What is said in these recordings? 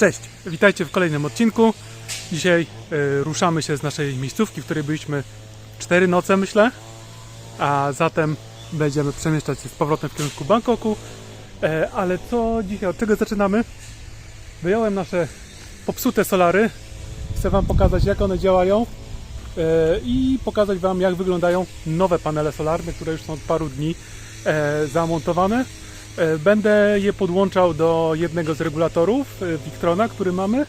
Cześć, witajcie w kolejnym odcinku. Dzisiaj e, ruszamy się z naszej miejscówki, w której byliśmy 4 noce, myślę. A zatem będziemy przemieszczać się z powrotem w kierunku Bangkoku. E, ale co dzisiaj, od czego zaczynamy? Wyjąłem nasze popsute solary. Chcę Wam pokazać, jak one działają e, i pokazać Wam, jak wyglądają nowe panele solarne, które już są od paru dni e, zamontowane. E, Będę je podłączał do jednego z regulatorów e, Victrona, który mamy.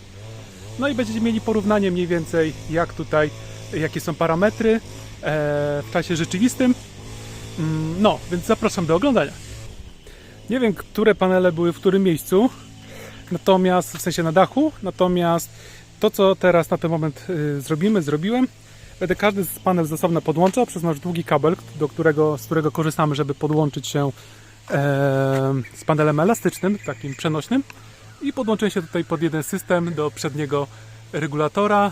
No i będziecie mieli porównanie mniej więcej, jak tutaj, jakie są parametry e, w czasie rzeczywistym. Mm, No, więc zapraszam do oglądania. Nie wiem, które panele były w którym miejscu, natomiast w sensie na dachu, natomiast to, co teraz na ten moment y, zrobimy, zrobiłem. Będę każdy z panel z osobna podłączał przez nasz długi kabel, do którego, z którego korzystamy, żeby podłączyć się e, z panelem elastycznym, takim przenośnym. I podłączyłem się tutaj pod jeden system do przedniego regulatora.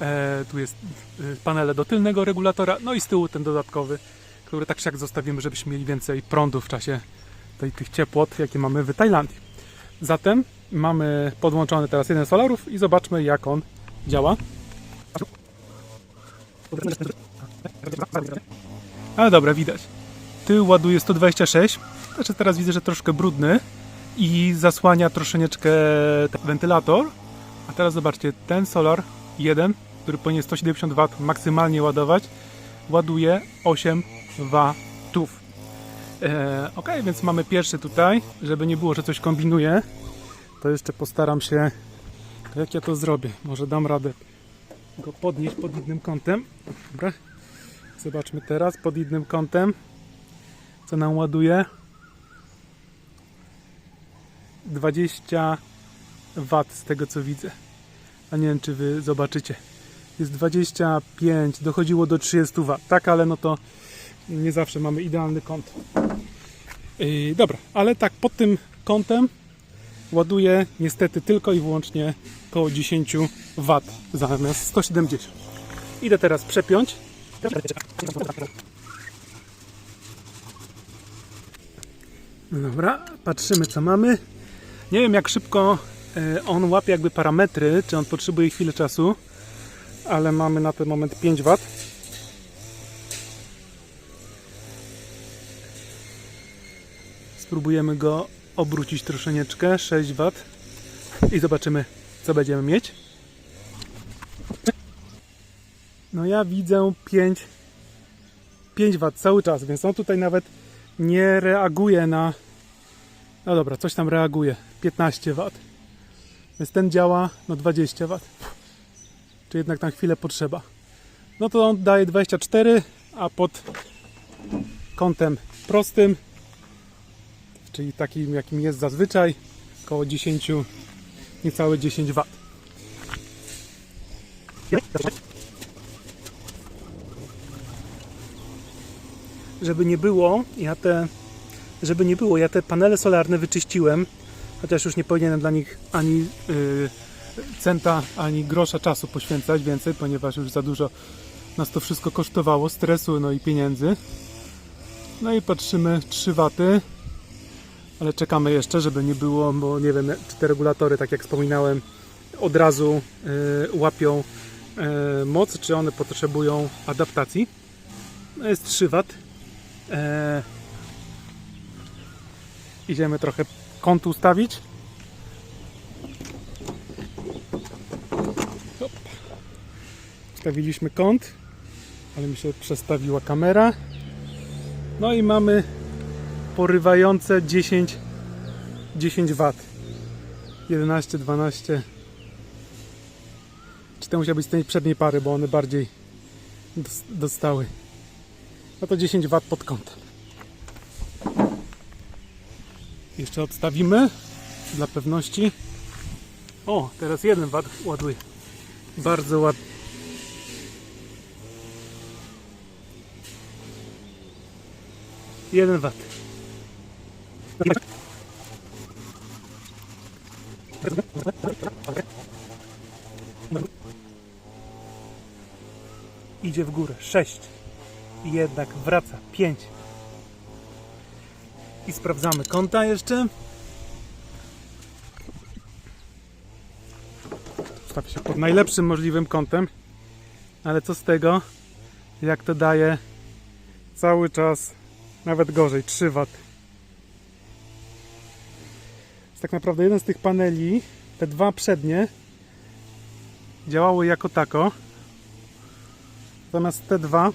E, tu jest y, panele do tylnego regulatora, no i z tyłu ten dodatkowy, który tak jak zostawimy, żebyśmy mieli więcej prądu w czasie tej, tych ciepłot, jakie mamy w Tajlandii. Zatem mamy podłączony teraz jeden z solarów i zobaczmy jak on działa. Ale dobra, widać. Tył ładuje 126, znaczy teraz widzę, że troszkę brudny i zasłania troszeczkę wentylator. A teraz zobaczcie, ten solar jeden, który powinien 170 W maksymalnie ładować, ładuje 8 watów. E, ok, więc mamy pierwszy tutaj, żeby nie było, że coś kombinuję, to jeszcze postaram się, jak ja to zrobię, może dam radę go podnieść pod innym kątem. Dobra. Zobaczmy teraz pod innym kątem, co nam ładuje. 20 W z tego co widzę. A nie wiem, czy wy zobaczycie. Jest 25, dochodziło do 30 W. Tak, ale no to nie zawsze mamy idealny kąt. Yy, dobra, ale tak pod tym kątem ładuje niestety tylko i wyłącznie około 10 W zamiast 170. Idę teraz przepiąć. No Dobra, patrzymy co mamy. Nie wiem jak szybko e, on łapie jakby parametry, czy on potrzebuje chwilę czasu, ale mamy na ten moment 5 W. Spróbujemy go obrócić troszeczkę, 6 W i zobaczymy co będziemy mieć. No ja widzę 5 5 W cały czas, więc on tutaj nawet nie reaguje na no dobra, coś tam reaguje. 15 W więc ten działa no 20 W czy jednak tam chwilę potrzeba. No to on daje 24 a pod kątem prostym czyli takim jakim jest zazwyczaj około 10 niecałe 10 W żeby nie było, ja te żeby nie było, ja te panele solarne wyczyściłem, chociaż już nie powinienem dla nich ani yy, centa, ani grosza czasu poświęcać więcej, ponieważ już za dużo nas to wszystko kosztowało, stresu, no i pieniędzy. No i patrzymy 3 waty, ale czekamy jeszcze, żeby nie było, bo nie wiem, czy te regulatory, tak jak wspominałem, od razu yy, łapią yy, moc, czy one potrzebują adaptacji. No jest 3 W. Eee, idziemy trochę kąt ustawić. Ustawiliśmy kąt, ale mi się przestawiła kamera. No i mamy porywające 10 10 W. 11, 12. Czy to musiał być z tej przedniej pary, bo one bardziej dos- dostały. No to 10 W pod kątem. Jeszcze odstawimy dla pewności. O, teraz 1 W ładuje. Bardzo ładnie. Jeden wat. Idzie w górę. 6 i jednak wraca 5 i sprawdzamy kąta jeszcze Ustawię się pod najlepszym możliwym kątem. Ale co z tego, jak to daje cały czas, nawet gorzej, 3 W. Tak naprawdę jeden z tych paneli, te dwa przednie, działały jako tako. Natomiast te dwa,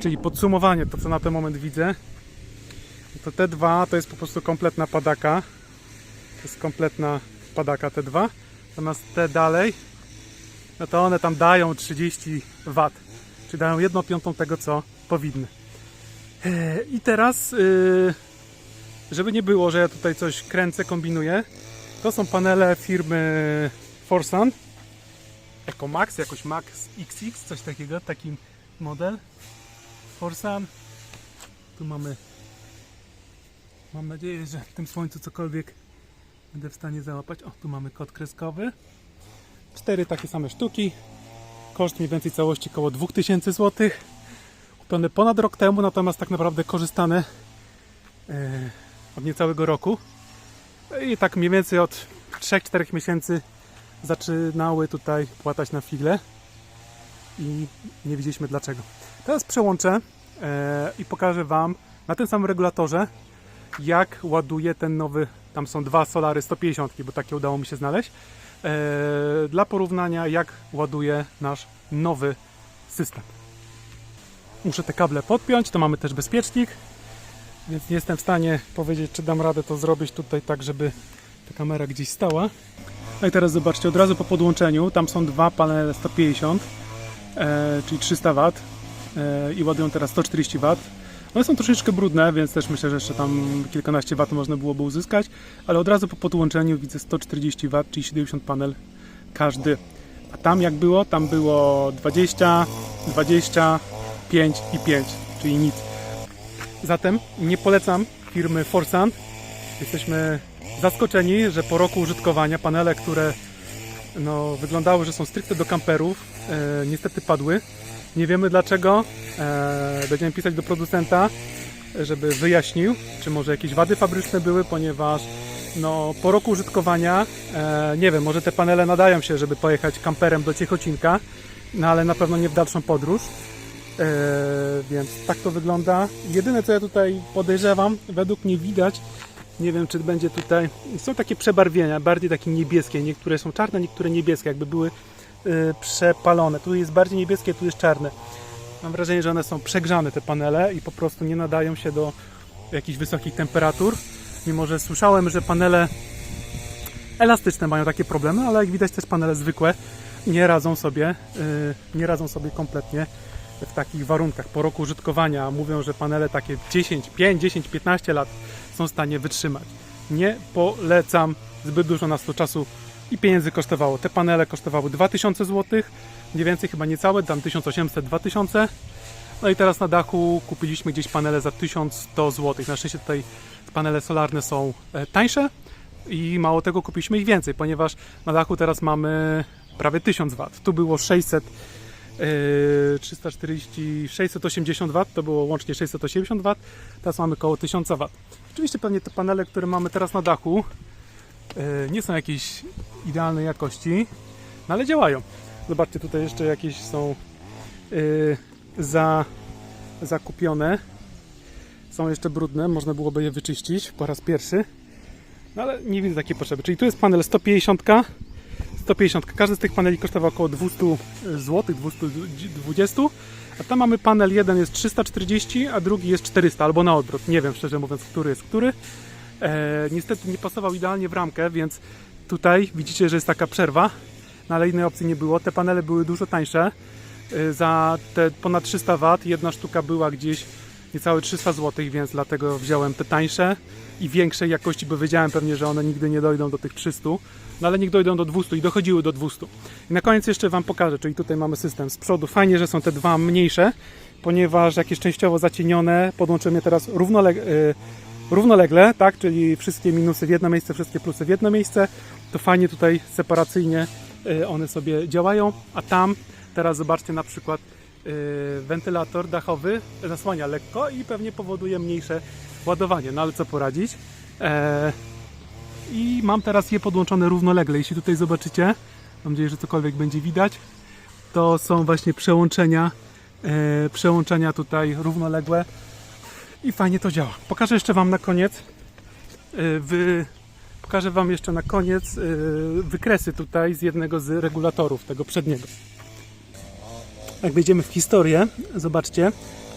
czyli podsumowanie, to co na ten moment widzę, to te dwa to jest po prostu kompletna padaka. To jest kompletna padaka te dwa. Natomiast te dalej, no to one tam dają 30 W. Czyli dają 1 piątą tego, co powinny. Eee, I teraz, yy, żeby nie było, że ja tutaj coś kręcę, kombinuję, to są panele firmy Forsan. Jako Max, jakoś Max XX, coś takiego, taki model. Forsan. Tu mamy. Mam nadzieję, że w tym słońcu cokolwiek będę w stanie załapać. O, tu mamy kod kreskowy. Cztery takie same sztuki. Koszt mniej więcej całości około 2000 zł. Kupione ponad rok temu, natomiast tak naprawdę korzystane e, od niecałego roku. I tak mniej więcej od 3-4 miesięcy zaczynały tutaj płatać na figle i nie wiedzieliśmy dlaczego. Teraz przełączę e, i pokażę Wam na tym samym regulatorze, jak ładuje ten nowy. Tam są dwa solary 150, bo takie udało mi się znaleźć. E, dla porównania, jak ładuje nasz nowy system. Muszę te kable podpiąć, to mamy też bezpiecznik, więc nie jestem w stanie powiedzieć, czy dam radę to zrobić tutaj tak, żeby ta kamera gdzieś stała. No i teraz zobaczcie, od razu po podłączeniu, tam są dwa panele 150, e, czyli 300 W i ładują teraz 140 W. One są troszeczkę brudne, więc też myślę, że jeszcze tam kilkanaście W można byłoby uzyskać, ale od razu po podłączeniu widzę 140 W, czyli 70 panel każdy. A tam jak było? Tam było 20, 20, 5 i 5, czyli nic. Zatem nie polecam firmy Forsan. Jesteśmy zaskoczeni, że po roku użytkowania panele, które no, wyglądały, że są stricte do kamperów, e, niestety padły. Nie wiemy dlaczego. E, będziemy pisać do producenta, żeby wyjaśnił, czy może jakieś wady fabryczne były, ponieważ no, po roku użytkowania, e, nie wiem, może te panele nadają się, żeby pojechać kamperem do Ciechocinka, no ale na pewno nie w dalszą podróż. E, więc tak to wygląda. Jedyne co ja tutaj podejrzewam, według mnie widać, nie wiem czy będzie tutaj, są takie przebarwienia, bardziej takie niebieskie, niektóre są czarne, niektóre niebieskie, jakby były e, przepalone. Tu jest bardziej niebieskie, tu jest czarne. Mam wrażenie, że one są przegrzane te panele i po prostu nie nadają się do jakichś wysokich temperatur. Mimo, że słyszałem, że panele elastyczne mają takie problemy, ale jak widać też panele zwykłe nie radzą sobie, yy, nie radzą sobie kompletnie w takich warunkach. Po roku użytkowania mówią, że panele takie 10, 5, 10, 15 lat są w stanie wytrzymać. Nie polecam zbyt dużo nas to czasu i pieniędzy kosztowało. Te panele kosztowały 2000 zł, mniej więcej chyba niecałe, tam 1800-2000. No i teraz na dachu kupiliśmy gdzieś panele za 1100 zł. Na szczęście tutaj panele solarne są e, tańsze i mało tego kupiliśmy ich więcej, ponieważ na dachu teraz mamy prawie 1000 W. Tu było 600 e, 340, 680 W, to było łącznie 680 W, teraz mamy około 1000 W. Oczywiście pewnie te panele, które mamy teraz na dachu e, nie są jakiejś idealnej jakości, no ale działają. Zobaczcie, tutaj jeszcze jakieś są e, za, zakupione. Są jeszcze brudne, można byłoby je wyczyścić po raz pierwszy. No ale nie widzę takiej potrzeby. Czyli tu jest panel 150. 150. Każdy z tych paneli kosztował około 200 zł, 220. A tam mamy panel, jeden jest 340, a drugi jest 400, albo na odwrót. Nie wiem szczerze mówiąc, który jest który. E, niestety nie pasował idealnie w ramkę, więc tutaj widzicie, że jest taka przerwa. No ale innej opcji nie było. Te panele były dużo tańsze. E, za te ponad 300 W jedna sztuka była gdzieś niecałe 300 zł, więc dlatego wziąłem te tańsze i większej jakości, bo wiedziałem pewnie, że one nigdy nie dojdą do tych 300, no ale niech dojdą do 200 i dochodziły do 200. I na koniec jeszcze Wam pokażę, czyli tutaj mamy system z przodu. Fajnie, że są te dwa mniejsze, ponieważ jak jest częściowo zacienione, podłączymy je teraz równoleg y, równolegle, tak, czyli wszystkie minusy w jedno miejsce, wszystkie plusy w jedno miejsce, to fajnie tutaj separacyjnie y, one sobie działają, a tam teraz zobaczcie na przykład wentylator dachowy zasłania lekko i pewnie powoduje mniejsze ładowanie, no ale co poradzić. E, i mam teraz je podłączone równolegle. Jeśli tutaj zobaczycie, mam nadzieję, że cokolwiek będzie widać, to są właśnie przełączenia, e, przełączenia tutaj równoległe i fajnie to działa. Pokażę jeszcze Wam na koniec, e, pokażę Wam jeszcze na koniec wykresy tutaj z jednego z regulatorów tego przedniego. Jak wejdziemy w historię, zobaczcie,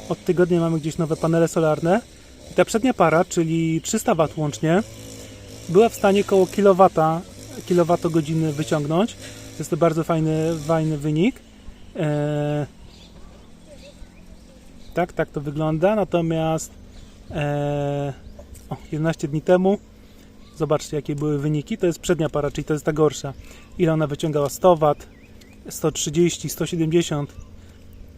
od tygodnia mamy gdzieś nowe panele solarne. I ta przednia para, czyli 300 W łącznie, była w stanie koło kilowata, kilowatogodziny wyciągnąć. Jest to bardzo fajny, fajny wynik. Eee, tak, tak to wygląda. Natomiast eee, o, 11 dni temu zobaczcie jakie były wyniki. To jest przednia para, czyli to jest ta gorsza. Ile ona wyciągała? 100 W, 130, 170,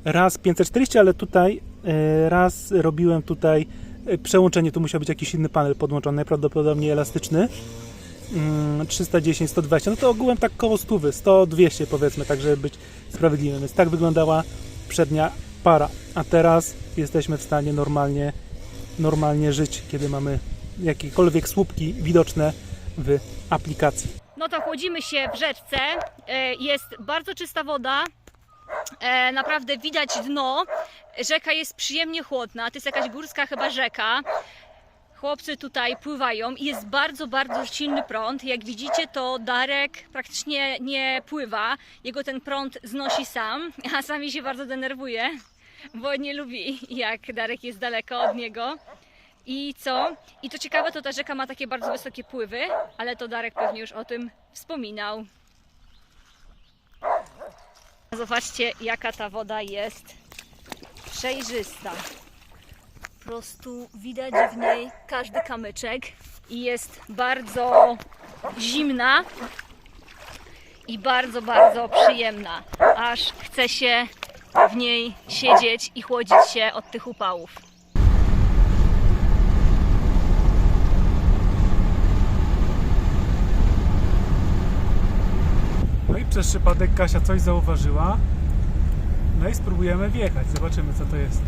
raz 540, ale tutaj e, raz robiłem tutaj e, przełączenie, tu musiał być jakiś inny panel podłączony, najprawdopodobniej elastyczny. Mm, 310, 120, no to ogółem tak koło 100, 100, 200 powiedzmy, tak żeby być sprawiedliwym. Więc tak wyglądała przednia para. A teraz jesteśmy w stanie normalnie, normalnie żyć, kiedy mamy jakiekolwiek słupki widoczne w aplikacji. No to chłodzimy się w rzeczce. E, Jest bardzo czysta woda. E, Naprawdę widać dno. Rzeka jest przyjemnie chłodna. To jest jakaś górska chyba rzeka. Chłopcy tutaj pływają i jest bardzo, bardzo silny prąd. Jak widzicie, to Darek praktycznie nie pływa. Jego ten prąd znosi sam, a sami się bardzo denerwuje, bo nie lubi, jak Darek jest daleko od niego. I co? I to ciekawe, to ta rzeka ma takie bardzo wysokie pływy, ale to Darek pewnie już o tym wspominał. Zobaczcie, jaka ta woda jest przejrzysta. Po prostu widać w niej każdy kamyczek i jest bardzo zimna i bardzo, bardzo przyjemna. Aż chce się w niej siedzieć i chłodzić się od tych upałów. No i przez przypadek Kasia coś zauważyła. No i spróbujemy wjechać. Zobaczymy co to jest.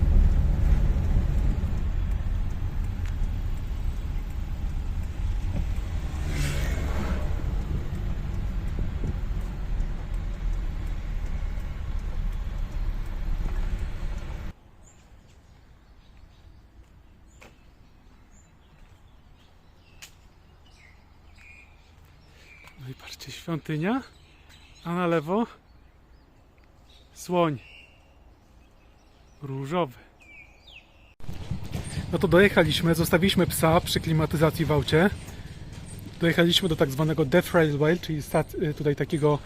No i patrzcie, świątynia, a na lewo słoń różowy. No to dojechaliśmy, zostawiliśmy psa przy klimatyzacji w aucie. Dojechaliśmy do tak zwanego Death Railway, czyli y, tutaj takiego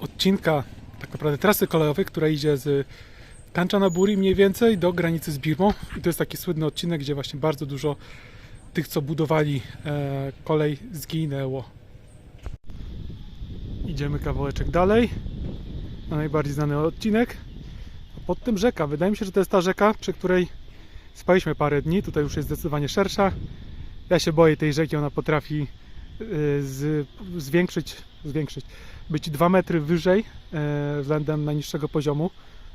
odcinka tak naprawdę trasy kolejowej, która idzie z Kanchanaburi mniej więcej do granicy z Birmą. I to jest taki słynny odcinek, gdzie właśnie bardzo dużo tych, co budowali e, kolej, zginęło. Idziemy kawałeczek dalej na najbardziej znany odcinek. Pod tym rzeka. Wydaje mi się, że to jest ta rzeka, przy której spaliśmy parę dni. Tutaj już jest zdecydowanie szersza. Ja się boję tej rzeki. Ona potrafi yy, z, zwiększyć, zwiększyć, być 2 metry wyżej yy, względem najniższego poziomu,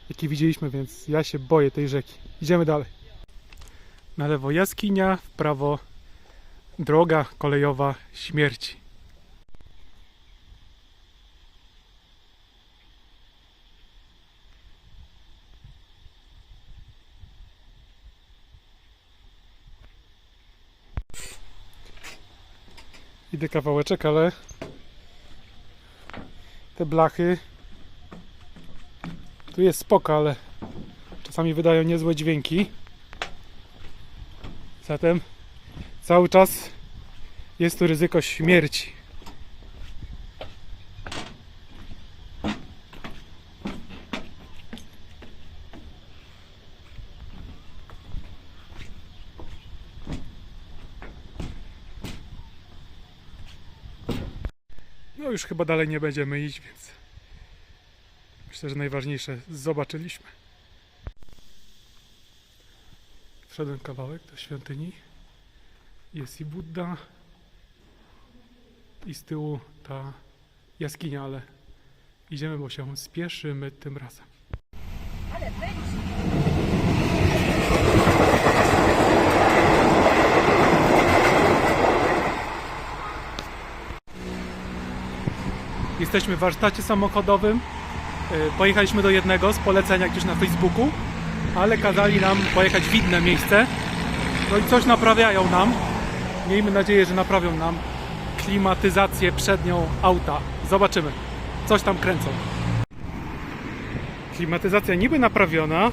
jaki widzieliśmy, więc ja się boję tej rzeki. Idziemy dalej. Na lewo jaskinia, w prawo droga kolejowa śmierci. Idę kawałeczek, ale te blachy tu jest spoko, ale czasami wydają niezłe dźwięki. Zatem cały czas jest tu ryzyko śmierci. Chyba dalej nie będziemy iść, więc myślę, że najważniejsze zobaczyliśmy. Wszedłem kawałek do świątyni. Jest i Buddha i z tyłu ta jaskinia, ale idziemy, bo się spieszymy tym razem. Jesteśmy w warsztacie samochodowym. Y, Pojechaliśmy do jednego z polecenia gdzieś na Facebooku, ale kazali nam pojechać w inne miejsce. No i coś naprawiają nam. Miejmy nadzieję, że naprawią nam klimatyzację przednią auta. Zobaczymy. Coś tam kręcą. Klimatyzacja niby naprawiona,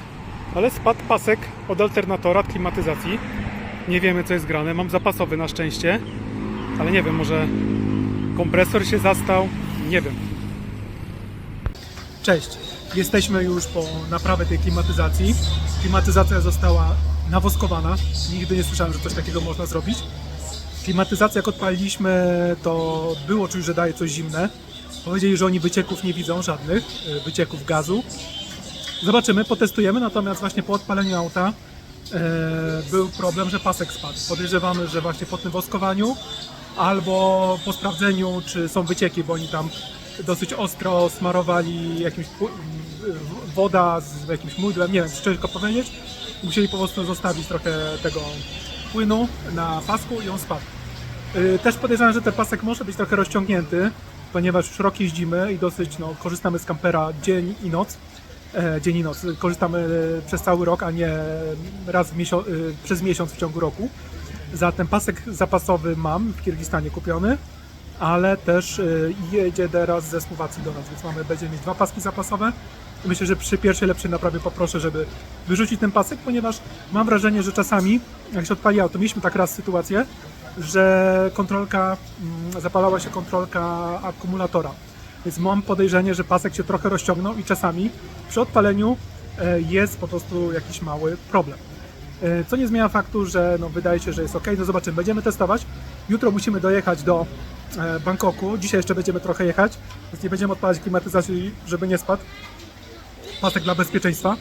ale spadł pasek od alternatora klimatyzacji. Nie wiemy co jest grane. Mam zapasowy na szczęście, ale nie wiem, może kompresor się zastał. Nie wiem. Cześć. Jesteśmy już po naprawie tej klimatyzacji. Klimatyzacja została nawoskowana. Nigdy nie słyszałem, że coś takiego można zrobić. Klimatyzację jak odpaliliśmy, to było czuć, że daje coś zimne. Powiedzieli, że oni wycieków nie widzą żadnych, y, wycieków gazu. Zobaczymy, potestujemy, natomiast właśnie po odpaleniu auta e, był problem, że pasek spadł. Podejrzewamy, że właśnie po tym woskowaniu albo po sprawdzeniu, czy są wycieki, bo oni tam dosyć ostro smarowali jakimś w- woda z jakimś mydłem, nie wiem, ciężko powiedzieć. Musieli po prostu zostawić trochę tego płynu na pasku i on spadł. Y, Też podejrzewam, że ten pasek może być trochę rozciągnięty, ponieważ rok jeździmy i dosyć no, korzystamy z kampera dzień i noc. E, dzień i noc. Korzystamy e, przez cały rok, a nie raz w y, przez miesiąc w ciągu roku. Zatem pasek zapasowy mam w Kirgistanie kupiony, ale też y, jedzie teraz ze Słowacji do nas, więc mamy, będziemy mieć dwa paski zapasowe. Myślę, że przy pierwszej lepszej naprawie poproszę, żeby wyrzucić ten pasek, ponieważ mam wrażenie, że czasami, jak się odpali auto, mieliśmy tak raz sytuację, że kontrolka, mm, zapalała się kontrolka akumulatora. Więc mam podejrzenie, że pasek się trochę rozciągnął i czasami przy odpaleniu e, jest po prostu jakiś mały problem. E, Co nie zmienia faktu, że no, wydaje się, że jest ok. No zobaczymy, będziemy testować. Jutro musimy dojechać do e, Bangkoku. Dzisiaj jeszcze będziemy trochę jechać, więc nie będziemy odpalać klimatyzacji, żeby nie spadł. Pasek dla bezpieczeństwa.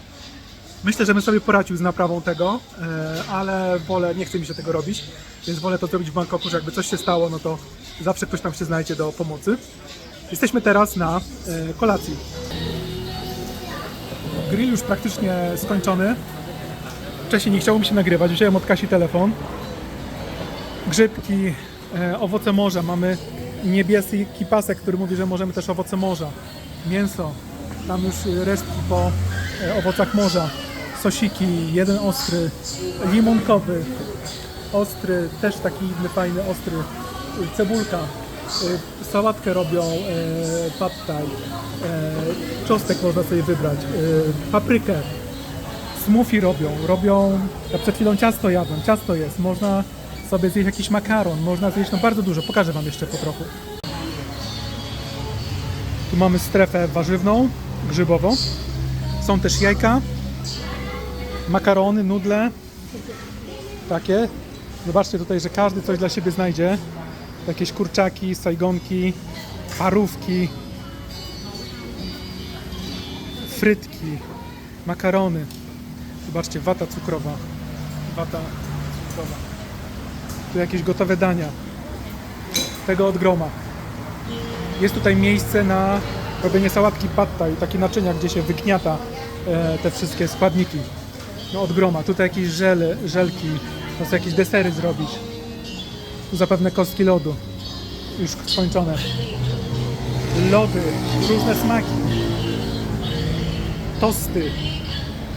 Myślę, że bym sobie poradził z naprawą tego, e, ale wolę, nie chce mi się tego robić, więc wolę to zrobić w Bangkoku, że jakby coś się stało, no to zawsze ktoś tam się znajdzie do pomocy. Jesteśmy teraz na kolacji. Grill już praktycznie skończony. Wcześniej nie chciało mi się nagrywać, wziąłem od Kasi telefon. Grzybki, e, owoce morza. Mamy niebieski pasek, który mówi, że możemy też owoce morza. Mięso. Tam już resztki po e, owocach morza. Sosiki, jeden ostry, limonkowy, ostry, też taki inny fajny, ostry, cebulka. E, Sałatkę robią e, pad thai, e, czosnek można sobie wybrać, e, paprykę, smoothie robią, robią, ja przed chwilą ciasto jadłem, ciasto jest, można sobie zjeść jakiś makaron, można zjeść no bardzo dużo, pokażę Wam jeszcze po trochu. Tu mamy strefę warzywną, grzybową, są też jajka, makarony, nudle, takie. Zobaczcie tutaj, że każdy coś dla siebie znajdzie. Jakieś kurczaki, sajgonki, parówki, frytki, makarony. Zobaczcie, wata cukrowa. Wata cukrowa. Tu jakieś gotowe dania. Tego od groma. Jest tutaj miejsce na robienie sałatki pad thai, takie naczynia, gdzie się wygniata e, te wszystkie składniki. No od groma. Tutaj jakieś żele, żelki, można jakieś desery zrobić. Tu zapewne kostki lodu. Już skończone. Lody, różne smaki. Tosty,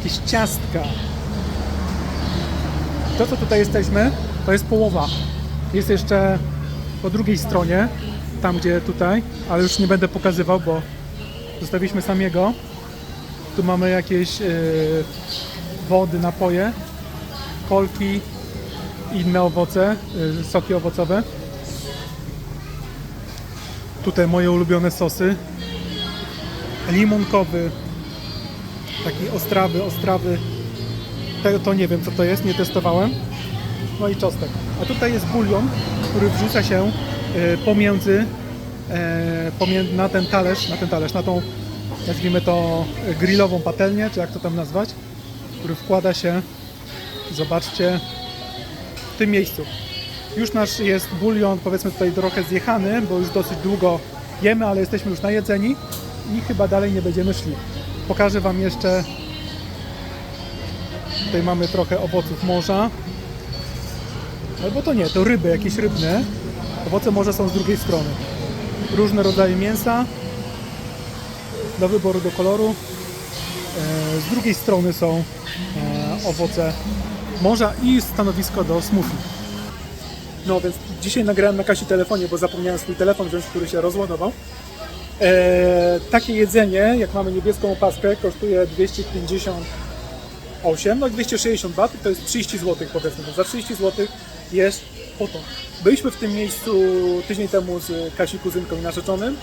jakieś ciastka. To, co tutaj jesteśmy, to jest połowa. Jest jeszcze po drugiej stronie, tam gdzie tutaj, ale już nie będę pokazywał, bo zostawiliśmy samiego. Tu mamy jakieś yy, wody, napoje, kolki, inne owoce, yy, soki owocowe. Tutaj moje ulubione sosy. Limonkowy, taki ostrawy, ostrawy. Tego to nie wiem co to jest, nie testowałem. No i czosnek. A tutaj jest bulion, który wrzuca się e, pomiędzy, e, na ten talerz, na ten talerz, na tą nazwijmy to grillową patelnię, czy jak to tam nazwać, który wkłada się, zobaczcie, w tym miejscu. Już nasz jest bulion, powiedzmy tutaj trochę zjechany, bo już dosyć długo jemy, ale jesteśmy już najedzeni i chyba dalej nie będziemy szli. Pokażę Wam jeszcze. Tutaj mamy trochę owoców morza. Albo to nie, to ryby, jakieś rybne. Owoce morza są z drugiej strony. Różne rodzaje mięsa, do wyboru do koloru. E, Z drugiej strony są e, owoce morza i stanowisko do smoothie. No więc dzisiaj nagrałem na Kasi telefonie, bo zapomniałem swój telefon wziąć, który się rozładował. E, takie jedzenie, jak mamy niebieską opaskę, kosztuje 258, no i 260 bat, to jest 30 zł powiedzmy. To za 30 zł jest potąd. Byliśmy w tym miejscu tydzień temu z Kasi kuzynką i narzeczonym,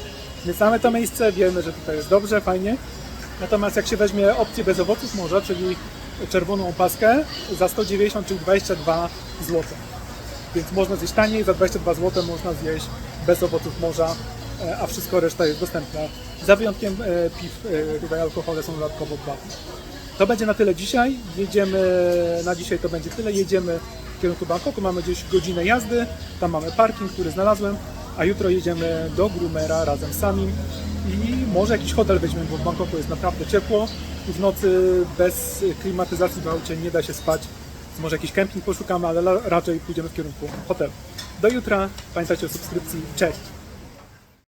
więc znamy to miejsce, wiemy, że tutaj jest dobrze, fajnie. Natomiast jak się weźmie opcję bez owoców morza, czyli czerwoną opaskę, za 190, czyli 22 zł. Więc można zjeść taniej, za 22 zł można zjeść bez owoców morza, a wszystko reszta jest dostępne. Za wyjątkiem e, piw, e, tutaj alkohole są dodatkowo płatne. To będzie na tyle dzisiaj. Jedziemy, na dzisiaj to będzie tyle. Jedziemy w kierunku Bangkoku. Mamy gdzieś godzinę jazdy. Tam mamy parking, który znalazłem. A jutro jedziemy do Grumera razem Samim. I może jakiś hotel weźmiemy, bo w Bangkoku jest naprawdę ciepło. I w nocy bez klimatyzacji w aucie nie da się spać. Może jakiś kemping poszukamy, ale raczej pójdziemy w kierunku hotelu. Do jutra. Pamiętajcie o subskrypcji. Cześć!